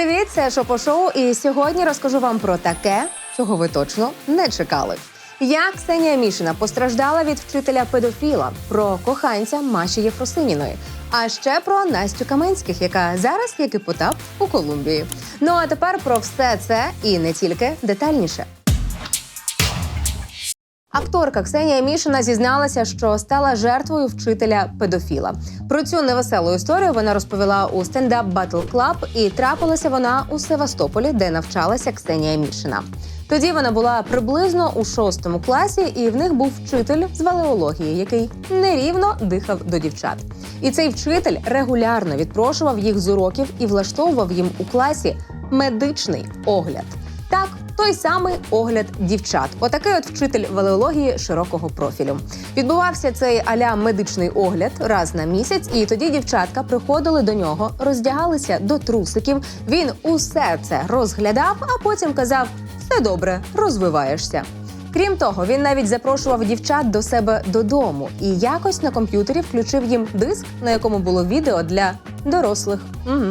Привіт, це Шопо-шоу, і сьогодні розкажу вам про таке, чого ви точно не чекали. Як Ксенія Мішина постраждала від вчителя педофіла, про коханця Маші Єфросиніної, а ще про Настю Каменських, яка зараз, як і Потап, у Колумбії. Ну а тепер про все це і не тільки детальніше. Акторка Ксенія Мішина зізналася, що стала жертвою вчителя педофіла. Про цю невеселу історію вона розповіла у стендап Battle Club, і трапилася вона у Севастополі, де навчалася Ксенія Мішина. Тоді вона була приблизно у шостому класі, і в них був вчитель з валеології, який нерівно дихав до дівчат. І цей вчитель регулярно відпрошував їх з уроків і влаштовував їм у класі медичний огляд. Так, той самий огляд дівчат. Отакий от вчитель валеології широкого профілю. Відбувався цей аля медичний огляд раз на місяць, і тоді дівчатка приходили до нього, роздягалися до трусиків. Він усе це розглядав, а потім казав: все добре, розвиваєшся. Крім того, він навіть запрошував дівчат до себе додому і якось на комп'ютері включив їм диск, на якому було відео для дорослих. Угу.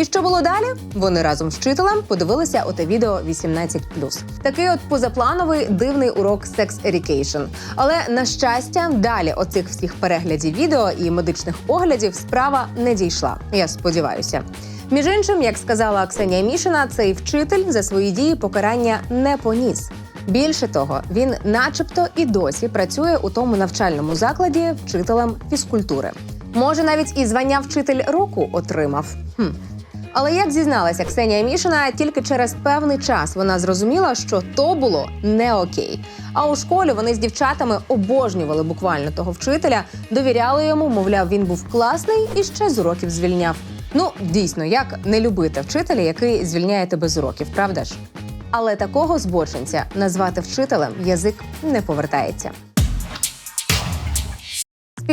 І що було далі? Вони разом з вчителем подивилися оте відео 18+. Такий от позаплановий дивний урок Sex Education. Але на щастя, далі оцих всіх переглядів відео і медичних оглядів справа не дійшла. Я сподіваюся. Між іншим, як сказала Ксенія Мішина, цей вчитель за свої дії покарання не поніс. Більше того, він, начебто, і досі працює у тому навчальному закладі вчителем фізкультури. Може, навіть і звання вчитель року отримав. Хм. Але як зізналася Ксенія Мішина, тільки через певний час вона зрозуміла, що то було не окей. А у школі вони з дівчатами обожнювали буквально того вчителя, довіряли йому, мовляв, він був класний і ще з уроків звільняв. Ну, дійсно, як не любити вчителя, який звільняє тебе з уроків, правда ж? Але такого збочинця назвати вчителем язик не повертається.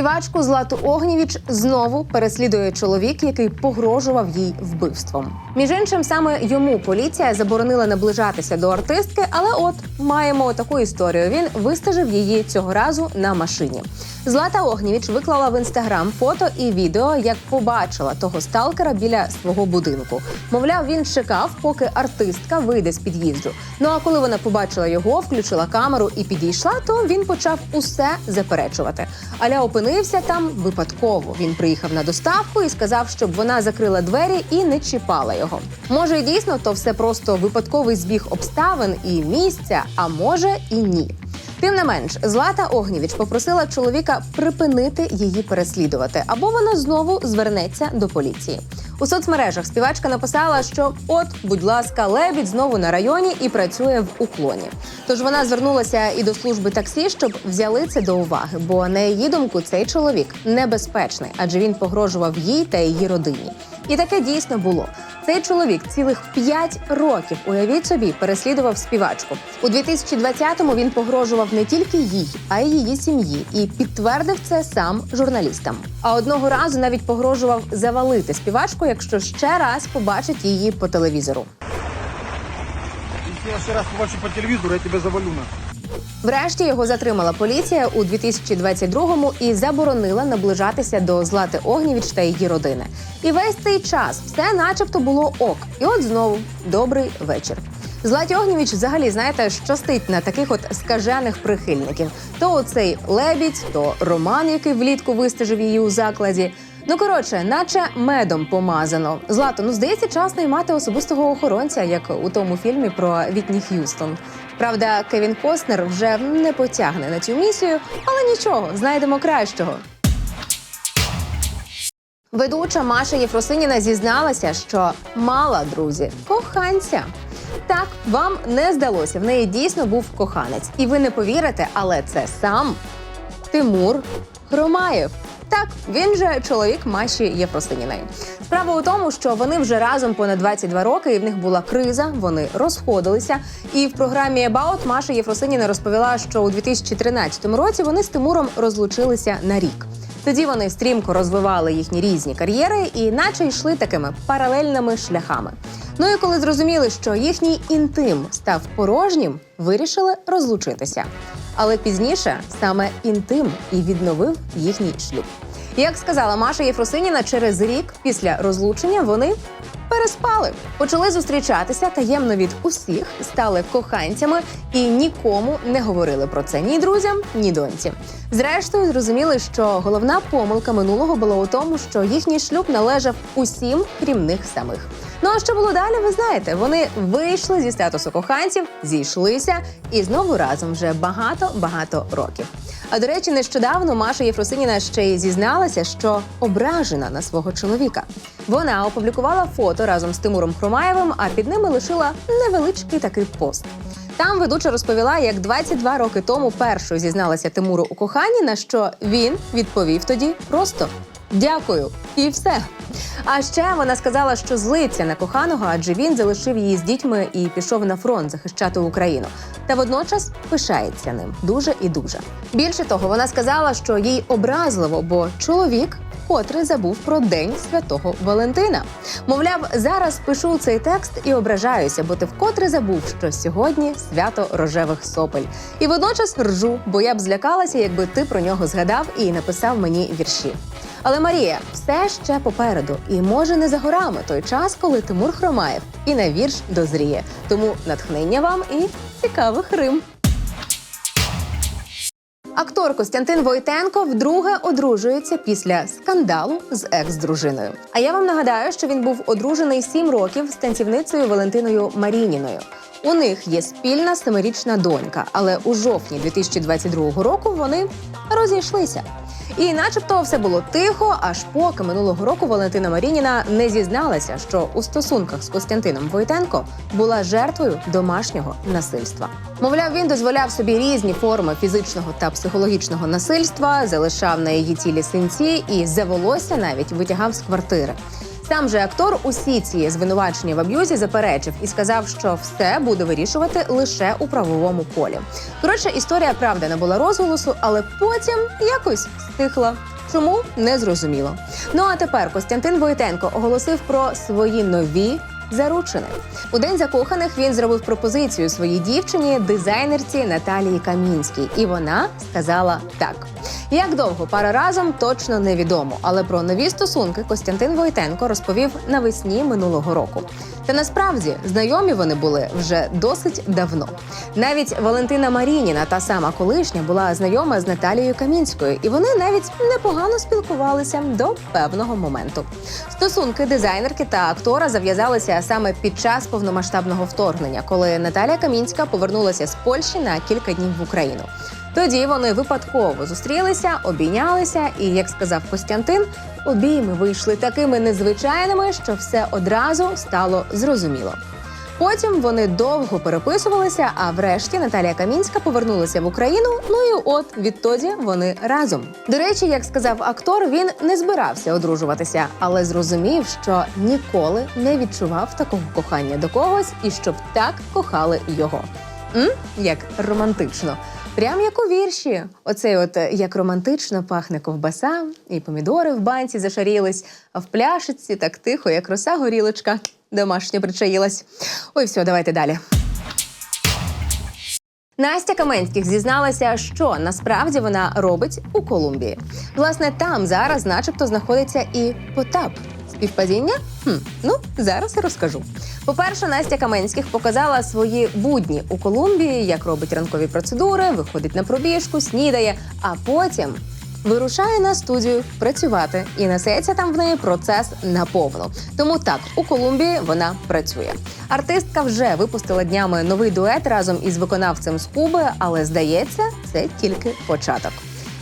Співачку Злату Огнєвіч знову переслідує чоловік, який погрожував їй вбивством. Між іншим, саме йому поліція заборонила наближатися до артистки, але от маємо таку історію. Він вистежив її цього разу на машині. Злата Огнєвіч виклала в інстаграм фото і відео, як побачила того сталкера біля свого будинку. Мовляв, він чекав, поки артистка вийде з під'їзду. Ну а коли вона побачила його, включила камеру і підійшла, то він почав усе заперечувати. Аля опинився там випадково. Він приїхав на доставку і сказав, щоб вона закрила двері і не чіпала його. Може, дійсно то все просто випадковий збіг обставин і місця, а може і ні. Тим не менш, Злата Огнєвіч попросила чоловіка припинити її переслідувати, або вона знову звернеться до поліції. У соцмережах співачка написала, що от, будь ласка, лебідь знову на районі і працює в уклоні. Тож вона звернулася і до служби таксі, щоб взяли це до уваги. Бо на її думку цей чоловік небезпечний, адже він погрожував їй та її родині. І таке дійсно було. Цей чоловік цілих 5 років, уявіть собі, переслідував співачку. У 2020-му він погрожував не тільки їй, а й її сім'ї, і підтвердив це сам журналістам. А одного разу навіть погрожував завалити співачку, якщо ще раз побачить її по телевізору. Если я ще раз побачу по телевізору, я тебе завалю на. Врешті його затримала поліція у 2022-му і заборонила наближатися до Злати Огнєвіч та її родини. І весь цей час все, начебто, було ок. І от знову добрий вечір. Златі Огнєвіч взагалі знаєте, щастить на таких от скажених прихильників. То оцей лебідь, то Роман, який влітку вистежив її у закладі. Ну коротше, наче медом помазано. Злато, ну здається, час наймати особистого охоронця, як у тому фільмі про Вітні Х'юстон. Правда, Кевін Костнер вже не потягне на цю місію, але нічого, знайдемо кращого. Ведуча Маша Єфросиніна зізналася, що мала друзі коханця. Так, вам не здалося. В неї дійсно був коханець. І ви не повірите, але це сам Тимур Громаєв. Так, він же чоловік Маші Єфросиніної. Справа у тому, що вони вже разом понад 22 роки, і в них була криза, вони розходилися. І в програмі About Маша Єфросиніна розповіла, що у 2013 році вони з Тимуром розлучилися на рік. Тоді вони стрімко розвивали їхні різні кар'єри і наче йшли такими паралельними шляхами. Ну і коли зрозуміли, що їхній інтим став порожнім, вирішили розлучитися. Але пізніше саме інтим і відновив їхній шлюб. Як сказала Маша Єфросиніна, через рік після розлучення вони переспали. Почали зустрічатися таємно від усіх, стали коханцями і нікому не говорили про це ні друзям, ні доньці. Зрештою, зрозуміли, що головна помилка минулого була у тому, що їхній шлюб належав усім, крім них самих. Ну а що було далі? Ви знаєте, вони вийшли зі статусу коханців, зійшлися і знову разом вже багато багато років. А до речі, нещодавно Маша Єфросиніна ще й зізналася, що ображена на свого чоловіка. Вона опублікувала фото разом з Тимуром Хромаєвим, а під ними лишила невеличкий такий пост. Там ведуча розповіла, як 22 роки тому першою зізналася Тимуру у коханні, на що він відповів тоді просто дякую і все. А ще вона сказала, що злиться на коханого, адже він залишив її з дітьми і пішов на фронт захищати Україну. Та водночас пишається ним дуже і дуже. Більше того, вона сказала, що їй образливо, бо чоловік вкотре забув про день святого Валентина. Мовляв, зараз пишу цей текст і ображаюся, бо ти вкотре забув, що сьогодні свято рожевих сопель. І водночас ржу, бо я б злякалася, якби ти про нього згадав і написав мені вірші. Але Марія, все ще попереду, і може не за горами той час, коли Тимур Хромаєв і на вірш дозріє. Тому натхнення вам і цікавих рим. Актор Костянтин Войтенко вдруге одружується після скандалу з екс-дружиною. А я вам нагадаю, що він був одружений сім років з танцівницею Валентиною Марініною. У них є спільна семирічна донька, але у жовтні 2022 року вони розійшлися. І, начебто, все було тихо, аж поки минулого року Валентина Марініна не зізналася, що у стосунках з Костянтином Войтенко була жертвою домашнього насильства. Мовляв, він дозволяв собі різні форми фізичного та психологічного насильства, залишав на її тілі синці і за волосся навіть витягав з квартири. Сам же актор усі ці звинувачення в аб'юзі заперечив і сказав, що все буде вирішувати лише у правовому полі. Коротше, історія правда набула розголосу, але потім якось стихла. Чому не зрозуміло. Ну а тепер Костянтин Войтенко оголосив про свої нові заручини. У день закоханих він зробив пропозицію своїй дівчині, дизайнерці Наталії Камінській, і вона сказала так. Як довго пара разом точно невідомо, але про нові стосунки Костянтин Войтенко розповів навесні минулого року. Та насправді знайомі вони були вже досить давно. Навіть Валентина Марініна, та сама колишня, була знайома з Наталією Камінською, і вони навіть непогано спілкувалися до певного моменту. Стосунки дизайнерки та актора зав'язалися саме під час повномасштабного вторгнення, коли Наталія Камінська повернулася з Польщі на кілька днів в Україну. Тоді вони випадково зустрілися, обійнялися, і, як сказав Костянтин, обійми вийшли такими незвичайними, що все одразу стало зрозуміло. Потім вони довго переписувалися, а врешті Наталія Камінська повернулася в Україну. Ну і от відтоді вони разом. До речі, як сказав актор, він не збирався одружуватися, але зрозумів, що ніколи не відчував такого кохання до когось і щоб так кохали його. М? Як романтично. Прям як у вірші. Оцей от е, як романтично пахне ковбаса, і помідори в банці зашарілись, а в пляшиці так тихо, як роса горілочка, домашня причаїлась. Ой, все, давайте далі. Настя Каменських зізналася, що насправді вона робить у Колумбії. Власне, там зараз, начебто, знаходиться і Потап. Співпадіння? Хм, ну зараз розкажу. По-перше, Настя Каменських показала свої будні у Колумбії, як робить ранкові процедури, виходить на пробіжку, снідає, а потім вирушає на студію працювати і несеться там в неї процес наповну. Тому так, у Колумбії вона працює. Артистка вже випустила днями новий дует разом із виконавцем з Куби, але здається, це тільки початок.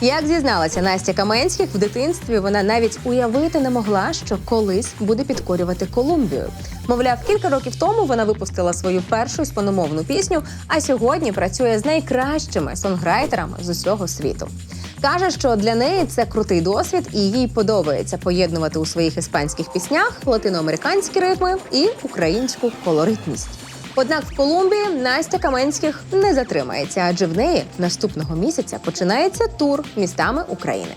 Як зізналася Настя Каменських, в дитинстві вона навіть уявити не могла, що колись буде підкорювати Колумбію. Мовляв, кілька років тому вона випустила свою першу іспаномовну пісню, а сьогодні працює з найкращими сонграйтерами з усього світу. Каже, що для неї це крутий досвід, і їй подобається поєднувати у своїх іспанських піснях латиноамериканські ритми і українську колоритність. Однак в Колумбії Настя Каменських не затримається, адже в неї наступного місяця починається тур містами України.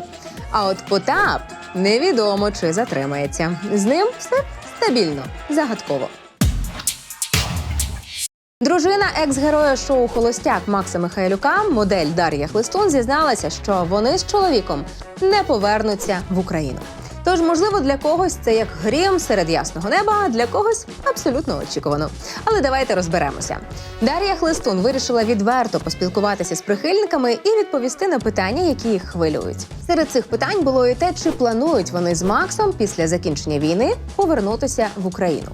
А от Потап невідомо чи затримається. З ним все стабільно, загадково. Дружина екс-героя шоу Холостяк Макса Михайлюка, модель Дар'я Хлистун, зізналася, що вони з чоловіком не повернуться в Україну. Тож, можливо, для когось це як грім серед ясного неба, а для когось абсолютно очікувано. Але давайте розберемося. Дар'я Хлистун вирішила відверто поспілкуватися з прихильниками і відповісти на питання, які їх хвилюють. Серед цих питань було і те, чи планують вони з Максом після закінчення війни повернутися в Україну.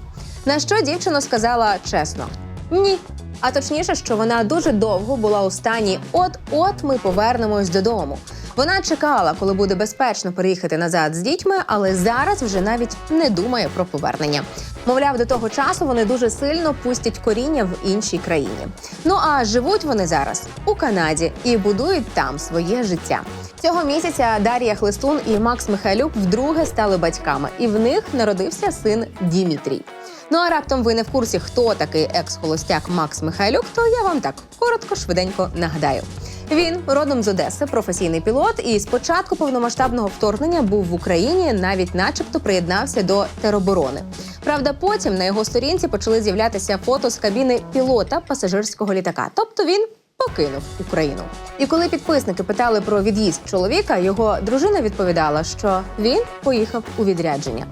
На що дівчина сказала чесно: ні. А точніше, що вона дуже довго була у стані от-от ми повернемось додому. Вона чекала, коли буде безпечно переїхати назад з дітьми, але зараз вже навіть не думає про повернення. Мовляв, до того часу вони дуже сильно пустять коріння в іншій країні. Ну а живуть вони зараз у Канаді і будують там своє життя. Цього місяця Дар'я Хлистун і Макс Михайлюк вдруге стали батьками, і в них народився син Дімітрій. Ну а раптом ви не в курсі, хто такий екс-холостяк Макс Михайлюк, то я вам так коротко, швиденько нагадаю. Він родом з Одеси, професійний пілот, і з початку повномасштабного вторгнення був в Україні, навіть, начебто, приєднався до тероборони. Правда, потім на його сторінці почали з'являтися фото з кабіни пілота пасажирського літака. Тобто він покинув Україну. І коли підписники питали про від'їзд чоловіка, його дружина відповідала, що він поїхав у відрядження.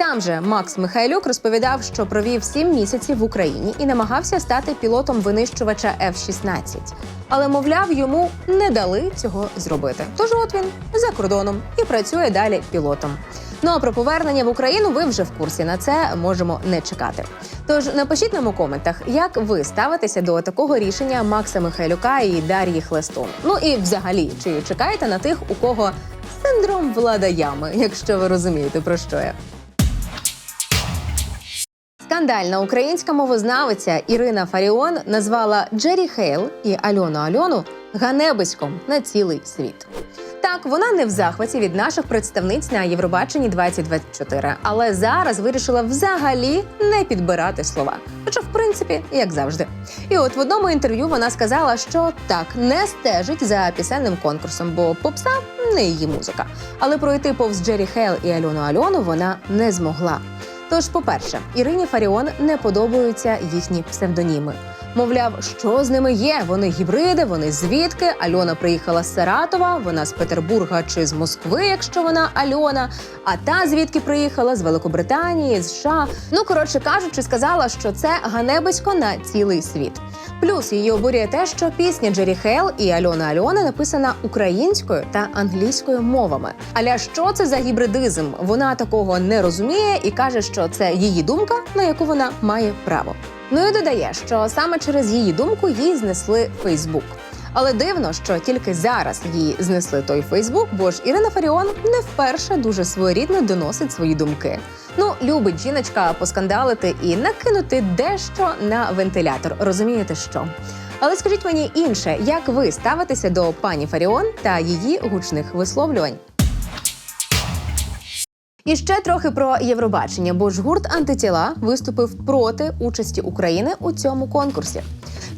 Сам же Макс Михайлюк розповідав, що провів сім місяців в Україні і намагався стати пілотом винищувача F-16. Але, мовляв, йому не дали цього зробити. Тож от він за кордоном і працює далі пілотом. Ну а про повернення в Україну ви вже в курсі. На це можемо не чекати. Тож напишіть нам у коментах, як ви ставитеся до такого рішення Макса Михайлюка і Дар'ї Хлестун. Ну і взагалі, чи чекаєте на тих, у кого синдром влада ями, якщо ви розумієте про що я. Скандальна українська мовознавиця Ірина Фаріон назвала Джері Хейл і Альону Альону ганебиськом на цілий світ. Так, вона не в захваті від наших представниць на Євробаченні 2024, але зараз вирішила взагалі не підбирати слова. Хоча, в принципі, як завжди. І от в одному інтерв'ю вона сказала, що так не стежить за пісенним конкурсом, бо попса не її музика. Але пройти повз Джері Хейл і Альону Альону вона не змогла. Тож, по-перше, Ірині Фаріон не подобаються їхні псевдоніми. Мовляв, що з ними є? Вони гібриди, вони звідки? Альона приїхала з Саратова, вона з Петербурга чи з Москви, якщо вона Альона. А та звідки приїхала з Великобританії, з США. Ну коротше кажучи, сказала, що це ганебисько на цілий світ. Плюс її обурює те, що пісня Джері Хейл і Альона Альона написана українською та англійською мовами. Аля що це за гібридизм? Вона такого не розуміє і каже, що це її думка, на яку вона має право. Ну і додає, що саме через її думку їй знесли Фейсбук. Але дивно, що тільки зараз їй знесли той Фейсбук, бо ж Ірина Фаріон не вперше дуже своєрідно доносить свої думки. Ну, любить жіночка поскандалити і накинути дещо на вентилятор. Розумієте що? Але скажіть мені інше, як ви ставитеся до пані Фаріон та її гучних висловлювань? І ще трохи про Євробачення, бо ж гурт антитіла виступив проти участі України у цьому конкурсі.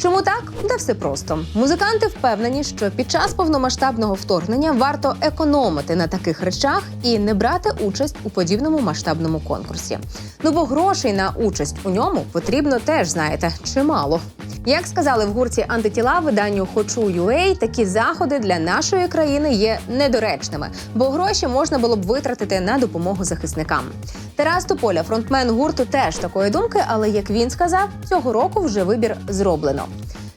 Чому так? Да все просто. Музиканти впевнені, що під час повномасштабного вторгнення варто економити на таких речах і не брати участь у подібному масштабному конкурсі. Ну бо грошей на участь у ньому потрібно теж, знаєте, чимало. Як сказали в гурті антитіла виданню Хочу.ua, такі заходи для нашої країни є недоречними, бо гроші можна було б витратити на допомогу захисникам. Тарас Тополя, фронтмен гурту, теж такої думки, але як він сказав, цього року вже вибір зроблено.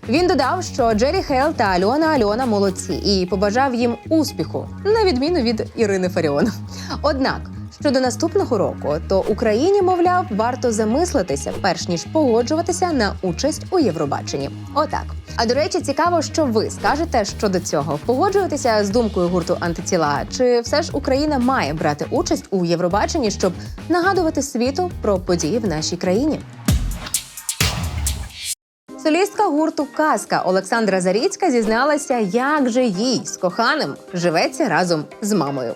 Він додав, що Джері Хейл та Альона Альона молодці і побажав їм успіху, на відміну від Ірини Фаріон. Однак щодо наступного року, то Україні, мовляв, варто замислитися, перш ніж погоджуватися на участь у Євробаченні. Отак. А до речі, цікаво, що ви скажете щодо цього. Погоджуєтеся з думкою гурту антитіла? Чи все ж Україна має брати участь у Євробаченні, щоб нагадувати світу про події в нашій країні? Солістка гурту Казка Олександра Заріцька зізналася, як же їй з коханим живеться разом з мамою.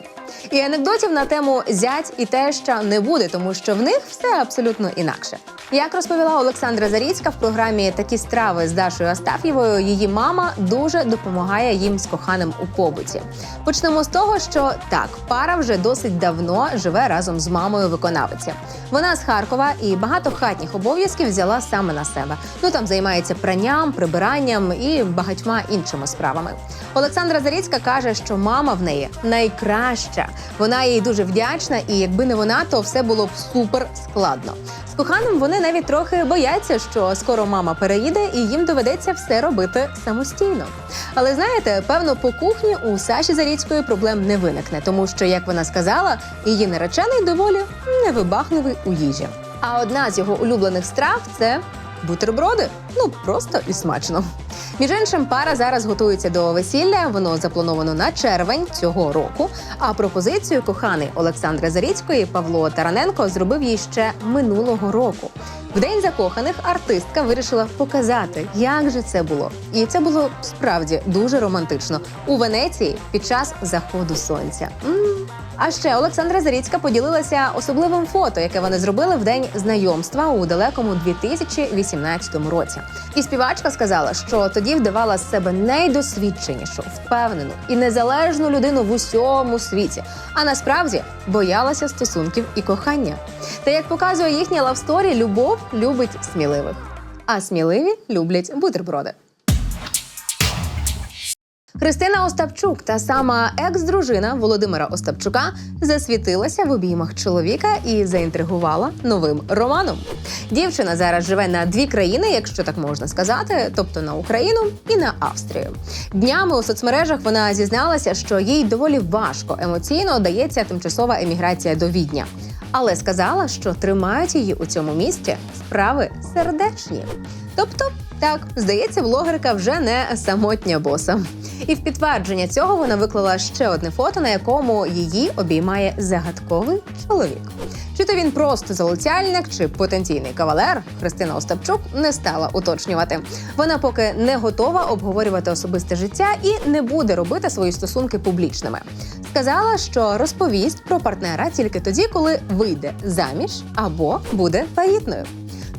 І анекдотів на тему зять і теща не буде, тому що в них все абсолютно інакше. Як розповіла Олександра Заріцька в програмі Такі страви з Дашою Астаф'євою, її мама дуже допомагає їм з коханим у побуті. Почнемо з того, що так, пара вже досить давно живе разом з мамою виконавиці. Вона з Харкова і багато хатніх обов'язків взяла саме на себе. Ну там займається пранням, прибиранням і багатьма іншими справами. Олександра Заріцька каже, що мама в неї найкраща. Вона їй дуже вдячна, і якби не вона, то все було б супер складно. З коханим вони навіть трохи бояться, що скоро мама переїде і їм доведеться все робити самостійно. Але знаєте, певно, по кухні у Саші Заріцької проблем не виникне, тому що, як вона сказала, її наречений доволі невибахливий у їжі. А одна з його улюблених страв це бутерброди. Ну просто і смачно. Між іншим, пара зараз готується до весілля. Воно заплановано на червень цього року. А пропозицію коханий Олександра Заріцької Павло Тараненко зробив їй ще минулого року. В день закоханих артистка вирішила показати, як же це було. І це було справді дуже романтично у Венеції під час заходу сонця. м А ще Олександра Заріцька поділилася особливим фото, яке вони зробили в день знайомства у далекому 2018 році. І співачка сказала, що тоді вдавала з себе найдосвідченішу, впевнену і незалежну людину в усьому світі. А насправді боялася стосунків і кохання. Та як показує їхня лавсторі, любов любить сміливих, а сміливі люблять бутерброди. Христина Остапчук, та сама екс-дружина Володимира Остапчука, засвітилася в обіймах чоловіка і заінтригувала новим романом. Дівчина зараз живе на дві країни, якщо так можна сказати, тобто на Україну і на Австрію. Днями у соцмережах вона зізналася, що їй доволі важко емоційно дається тимчасова еміграція до Відня. Але сказала, що тримають її у цьому місті справи сердечні. Тобто, так, здається, блогерка вже не самотня боса. І в підтвердження цього вона виклала ще одне фото, на якому її обіймає загадковий чоловік. Чи то він просто залицяльник, чи потенційний кавалер, Христина Остапчук не стала уточнювати. Вона поки не готова обговорювати особисте життя і не буде робити свої стосунки публічними. Сказала, що розповість про партнера тільки тоді, коли вийде заміж або буде вагітною.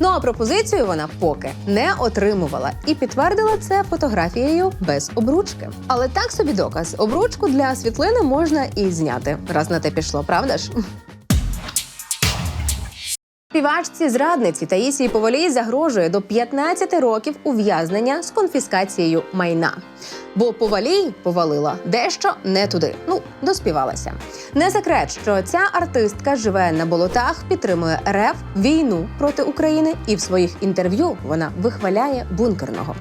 Ну а пропозицію вона поки не отримувала і підтвердила це фотографією без обручки. Але так собі доказ: обручку для світлини можна і зняти, раз на те пішло, правда ж? Співачці зрадниці Таїсії Поволій загрожує до 15 років ув'язнення з конфіскацією майна. Бо повалій повалила дещо не туди. Ну, доспівалася. Не секрет, що ця артистка живе на болотах, підтримує РФ війну проти України, і в своїх інтерв'ю вона вихваляє бункерного.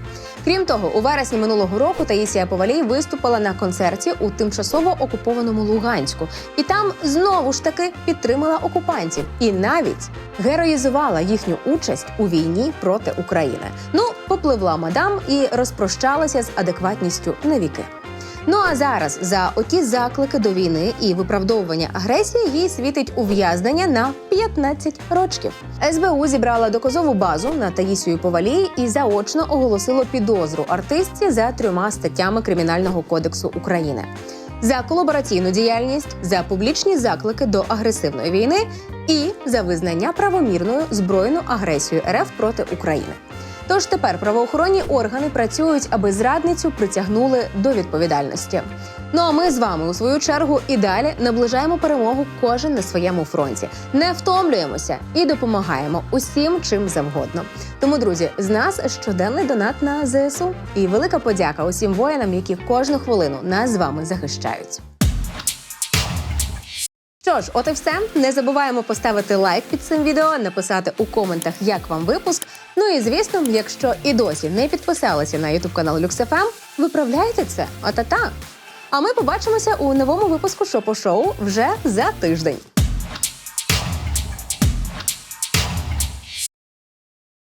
Крім того, у вересні минулого року Таїсія Повалій виступила на концерті у тимчасово окупованому Луганську, і там знову ж таки підтримала окупантів і навіть героїзувала їхню участь у війні проти України. Ну, попливла мадам і розпрощалася з адекватністю навіки. Ну а зараз за оті заклики до війни і виправдовування агресії їй світить ув'язнення на 15 рочків. СБУ зібрала доказову базу на Таїсію Повалій і заочно оголосило підозру артистці за трьома статтями Кримінального кодексу України. За колабораційну діяльність, за публічні заклики до агресивної війни і за визнання правомірною збройну агресію РФ проти України. Тож тепер правоохоронні органи працюють, аби зрадницю притягнули до відповідальності. Ну а ми з вами у свою чергу і далі наближаємо перемогу кожен на своєму фронті. Не втомлюємося і допомагаємо усім, чим завгодно. Тому, друзі, з нас щоденний донат на ЗСУ і велика подяка усім воїнам, які кожну хвилину нас з вами захищають. Що ж, от і все. Не забуваємо поставити лайк під цим відео, написати у коментах, як вам випуск. Ну і звісно, якщо і досі не підписалися на ютуб канал LuxFM, виправляйте це. Ата-та. А ми побачимося у новому випуску шопо шоу вже за тиждень.